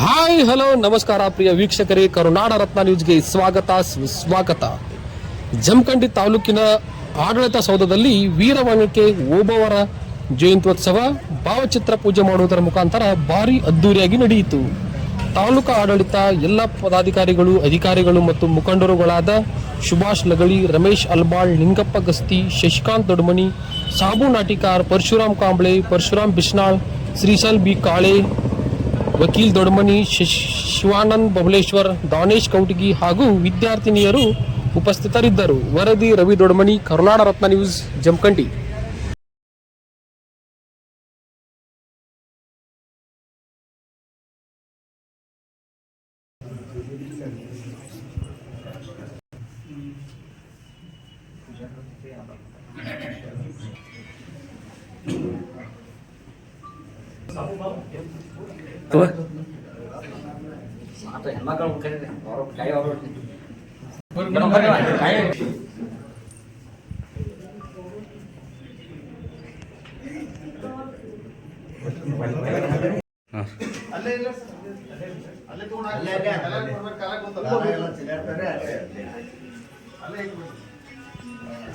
Hi, hello, ನಮಸ್ಕಾರ ಪ್ರಿಯ ವೀಕ್ಷಕರೇ. ಕರುನಾಡ ರತ್ನ ನ್ಯೂಸ್ಗೆ ಸ್ವಾಗತ, ಸುಸ್ವಾಗತ. ಜಮಖಂಡಿ ತಾಲೂಕಿನ ಆಡಳಿತ ಸೌಧದಲ್ಲಿ ವೀರವಂಗಕ್ಕೆ ಓಬವರ ಜಯಂತ್ಯೋತ್ಸವ, ಭಾವಚಿತ್ರ ಪೂಜೆ ಮಾಡುವುದರ ಮುಖಾಂತರ ಭಾರಿ ಅದ್ದೂರಿಯಾಗಿ ನಡೆಯಿತು. ತಾಲೂಕು ಆಡಳಿತ, ಎಲ್ಲ ಪದಾಧಿಕಾರಿಗಳು, ಅಧಿಕಾರಿಗಳು ಮತ್ತು ಮುಖಂಡರುಗಳಾದ ಸುಭಾಷ್ ಲಗಳಿ, ರಮೇಶ್ ಅಲ್ಬಾಳ್, ನಿಂಗಪ್ಪ ಗಸ್ತಿ, ಶಶಿಕಾಂತ್ ದೊಡ್ಮನಿ, ಸಾಬು ನಾಟಿಕಾರ್ ಪರಶುರಾಮ್ ಕಾಂಬ್ಳೆ, ಪರಶುರಾಮ್ ಬಿಸ್ನಾಳ್ ಶ್ರೀಸಲ್ ಬಿ ಕಾಳೆ, ವಕೀಲ್ ದೊಡ್ಮನಿ ಶಿವಾನಂದ್ ಬಬಲೇಶ್ವರ್, ದಾನೇಶ್ ಕೌಟಗಿ ಹಾಗೂ ವಿದ್ಯಾರ್ಥಿನಿಯರು ಉಪಸ್ಥಿತರಿದ್ದರು. ವರದಿ ರವಿ ದೊಡ್ಮನಿ, ಕರುನಾಡ ರತ್ನ ನ್ಯೂಸ್, ಜಮಖಂಡಿ.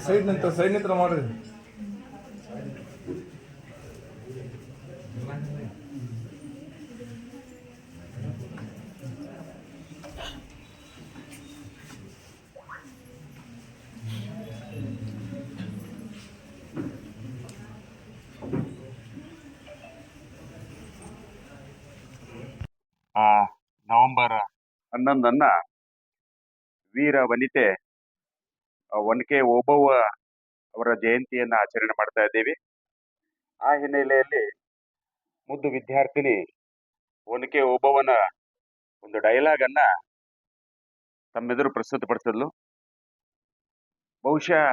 ಸೈಡ್ ನಿಂತ ಸೈಡ್ ನಿಂತ್ರ ಮಾಡ್ರಿ. ಆ ನವೆಂಬರ್ ಹನ್ನೊಂದನ್ನ ವೀರ ವನಿತೆ ಒನ್ಕೆ ಓಬವ್ವ ಅವರ ಜಯಂತಿಯನ್ನ ಆಚರಣೆ ಮಾಡ್ತಾ ಇದ್ದೀವಿ. ಆ ಹಿನ್ನೆಲೆಯಲ್ಲಿ ಮುದ್ದು ವಿದ್ಯಾರ್ಥಿನಿ ಒನಕೆ ಓಬವ್ವನ ಒಂದು ಡೈಲಾಗ್ ಅನ್ನ ತಮ್ಮೆದುರು ಪ್ರಸ್ತುತಪಡಿಸಿದ್ಲು. ಬಹುಶಃ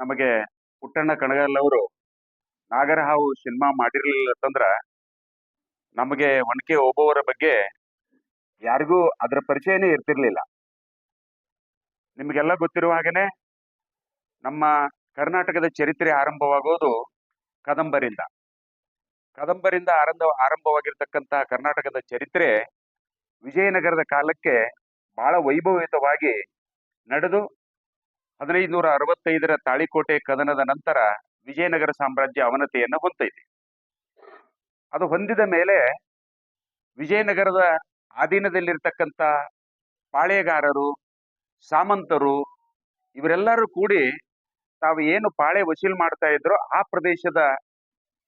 ನಮಗೆ ಪುಟ್ಟಣ್ಣ ಕಣಗಲ್ ಅವರು ನಾಗರಹಾವು ಸಿನಿಮಾ ಮಾಡಿರಲಿಲ್ಲ ಅಂತಂದ್ರ ನಮಗೆ ಒನಕೆ ಓಬವ್ವರ ಬಗ್ಗೆ ಯಾರಿಗೂ ಅದರ ಪರಿಚಯನೇ ಇರ್ತಿರ್ಲಿಲ್ಲ. ನಿಮಗೆಲ್ಲ ಗೊತ್ತಿರುವ ಹಾಗೇನೆ ನಮ್ಮ ಕರ್ನಾಟಕದ ಚರಿತ್ರೆ ಆರಂಭವಾಗೋದು ಕದಂಬರಿಂದ. ಕದಂಬರಿಂದ ಆರಂಭ ಆರಂಭವಾಗಿರ್ತಕ್ಕಂತಹ ಕರ್ನಾಟಕದ ಚರಿತ್ರೆ ವಿಜಯನಗರದ ಕಾಲಕ್ಕೆ ಬಹಳ ವೈಭವಯುತವಾಗಿ ನಡೆದು ಹದಿನೈದು ನೂರ ಅರವತ್ತೈದರ ತಾಳಿಕೋಟೆ ಕದನದ ನಂತರ ವಿಜಯನಗರ ಸಾಮ್ರಾಜ್ಯ ಅವನತೆಯನ್ನು ಹೊಂದೈತಿ ಅದು ಹೊಂದಿದ ಮೇಲೆ ವಿಜಯನಗರದ ಅಧೀನದಲ್ಲಿರ್ತಕ್ಕಂಥ ಪಾಳೆಗಾರರು ಸಾಮಂತರು, ಇವರೆಲ್ಲರೂ ಕೂಡಿ ತಾವು ಏನು ಪಾಳೆ ವಸೂಲ್ ಮಾಡ್ತಾ ಇದ್ರು ಆ ಪ್ರದೇಶದ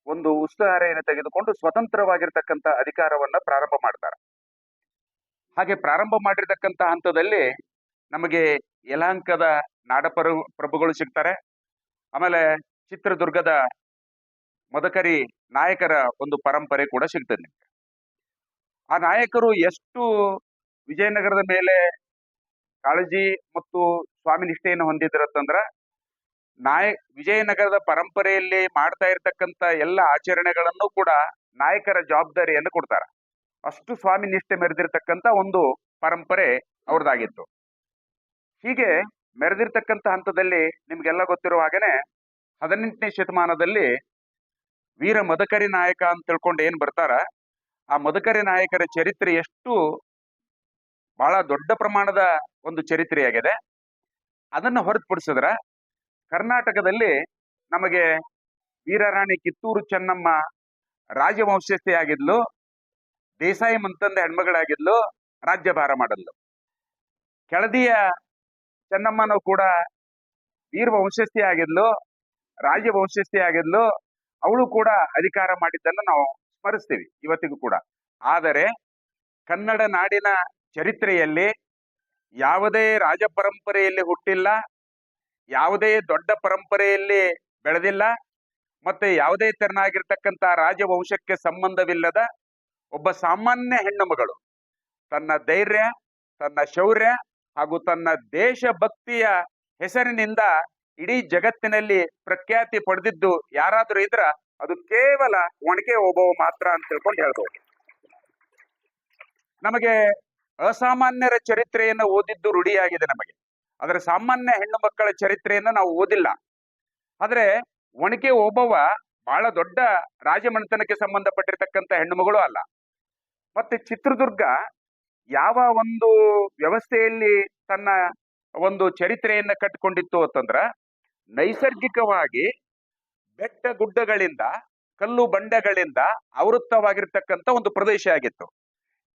ಒಂದು ಉಸ್ತುವಾರಿಯನ್ನು ತೆಗೆದುಕೊಂಡು ಸ್ವತಂತ್ರವಾಗಿರ್ತಕ್ಕಂಥ ಅಧಿಕಾರವನ್ನ ಪ್ರಾರಂಭ ಮಾಡ್ತಾರೆ. ಹಾಗೆ ಪ್ರಾರಂಭ ಮಾಡಿರ್ತಕ್ಕಂಥ ಹಂತದಲ್ಲಿ ನಮಗೆ ಯಲಾಂಕದ ನಾಡಪರು ಪ್ರಭುಗಳು ಸಿಗ್ತಾರೆ. ಆಮೇಲೆ ಚಿತ್ರದುರ್ಗದ ಮದಕರಿ ನಾಯಕರ ಒಂದು ಪರಂಪರೆ ಕೂಡ ಸಿಗ್ತದೆ ನಿಮ್ಗೆ. ಆ ನಾಯಕರು ಎಷ್ಟು ವಿಜಯನಗರದ ಮೇಲೆ ಕಾಳಜಿ ಮತ್ತು ಸ್ವಾಮಿ ನಿಷ್ಠೆಯನ್ನು ಹೊಂದಿದ್ರಂತಂದ್ರ ನಾಯ, ವಿಜಯನಗರದ ಪರಂಪರೆಯಲ್ಲಿ ಮಾಡ್ತಾ ಇರ್ತಕ್ಕಂಥ ಎಲ್ಲ ಆಚರಣೆಗಳನ್ನು ಕೂಡ ನಾಯಕರ ಜವಾಬ್ದಾರಿಯನ್ನು ಕೊಡ್ತಾರ. ಅಷ್ಟು ಸ್ವಾಮಿ ನಿಷ್ಠೆ ಮೆರೆದಿರ್ತಕ್ಕಂಥ ಒಂದು ಪರಂಪರೆ ಅವ್ರದ್ದಾಗಿತ್ತು ಹೀಗೆ ಮೆರೆದಿರ್ತಕ್ಕಂಥ ಹಂತದಲ್ಲಿ ನಿಮ್ಗೆಲ್ಲ ಗೊತ್ತಿರುವ ಹಾಗೇನೆ ಹದಿನೆಂಟನೇ ಶತಮಾನದಲ್ಲಿ ವೀರ ಮದಕರಿ ನಾಯಕ ಅಂತ ತಿಳ್ಕೊಂಡು ಏನ್ ಬರ್ತಾರ? ಆ ಮದಕರಿ ನಾಯಕರ ಚರಿತ್ರೆ ಎಷ್ಟು ಬಹಳ ದೊಡ್ಡ ಪ್ರಮಾಣದ ಒಂದು ಚರಿತ್ರೆಯಾಗಿದೆ. ಅದನ್ನ ಹೊರತುಪಡಿಸಿದ್ರ ಕರ್ನಾಟಕದಲ್ಲಿ ನಮಗೆ ವೀರರಾಣಿ ಕಿತ್ತೂರು ಚೆನ್ನಮ್ಮ ರಾಜವಂಶಸ್ಥೆಯಾಗಿದ್ಲು, ದೇಸಾಯಿ ಮಂತಂದ ಹೆಣ್ಮಗಳಾಗಿದ್ಲು ರಾಜ್ಯಭಾರ ಮಾಡಿದ್ಲು ಕೆಳದಿಯ ಚೆನ್ನಮ್ಮನೂ ಕೂಡ ವೀರ ವಂಶಸ್ಥೆಯಾಗಿದ್ಲು ಆಗಿದ್ಲು ವಂಶಸ್ಥೆಯಾಗಿದ್ಲು ಅವಳು ಕೂಡ ಅಧಿಕಾರ ಮಾಡಿದ್ದನ್ನು ನಾವು ಸ್ಮರಿಸ್ತೀವಿ ಇವತ್ತಿಗೂ ಕೂಡ. ಆದರೆ ಕನ್ನಡ ನಾಡಿನ ಚರಿತ್ರೆಯಲ್ಲಿ ಯಾವುದೇ ರಾಜ ಪರಂಪರೆಯಲ್ಲಿ ಹುಟ್ಟಿಲ್ಲ ಯಾವುದೇ ದೊಡ್ಡ ಪರಂಪರೆಯಲ್ಲಿ ಬೆಳೆದಿಲ್ಲ, ಮತ್ತೆ ಯಾವುದೇ ತೆರನಾಗಿರ್ತಕ್ಕಂಥ ರಾಜವಂಶಕ್ಕೆ ಸಂಬಂಧವಿಲ್ಲದ ಒಬ್ಬ ಸಾಮಾನ್ಯ ಹೆಣ್ಣು ಮಗಳು. ತನ್ನ ಧೈರ್ಯ, ತನ್ನ ಶೌರ್ಯ ಹಾಗೂ ತನ್ನ ದೇಶಭಕ್ತಿಯ ಹೆಸರಿನಿಂದ ಇಡೀ ಜಗತ್ತಿನಲ್ಲಿ ಪ್ರಖ್ಯಾತಿ ಪಡೆದಿದ್ದು ಯಾರಾದರೂ ಇದ್ರ ಅದು ಕೇವಲ ಒಣಕೆ ಓಬವ್ವ ಮಾತ್ರ ಅಂತ ತಿಳ್ಕೊಂಡು ಹೇಳ್ಬೋದು. ನಮಗೆ ಅಸಾಮಾನ್ಯರ ಚರಿತ್ರೆಯನ್ನು ಓದಿದ್ದು ರೂಢಿಯಾಗಿದೆ ನಮಗೆ. ಆದರೆ ಸಾಮಾನ್ಯ ಹೆಣ್ಣು ಮಕ್ಕಳ ಚರಿತ್ರೆಯನ್ನು ನಾವು ಓದಿಲ್ಲ. ಆದರೆ ಒಣಕೆ ಓಬವ್ವ ಬಹಳ ದೊಡ್ಡ ರಾಜಮನೆತನಕ್ಕೆ ಸಂಬಂಧಪಟ್ಟಿರ್ತಕ್ಕಂಥ ಹೆಣ್ಣು ಮಗಳು ಅಲ್ಲ. ಮತ್ತೆ ಚಿತ್ರದುರ್ಗ ಯಾವ ಒಂದು ವ್ಯವಸ್ಥೆಯಲ್ಲಿ ತನ್ನ ಒಂದು ಚರಿತ್ರೆಯನ್ನ ಕಟ್ಟಿಕೊಂಡಿತ್ತು ಅಂತಂದ್ರ ನೈಸರ್ಗಿಕವಾಗಿ ಬೆಟ್ಟ ಗುಡ್ಡಗಳಿಂದ, ಕಲ್ಲು ಬಂಡೆಗಳಿಂದ ಆವೃತ್ತವಾಗಿರ್ತಕ್ಕಂಥ ಒಂದು ಪ್ರದೇಶ ಆಗಿತ್ತು.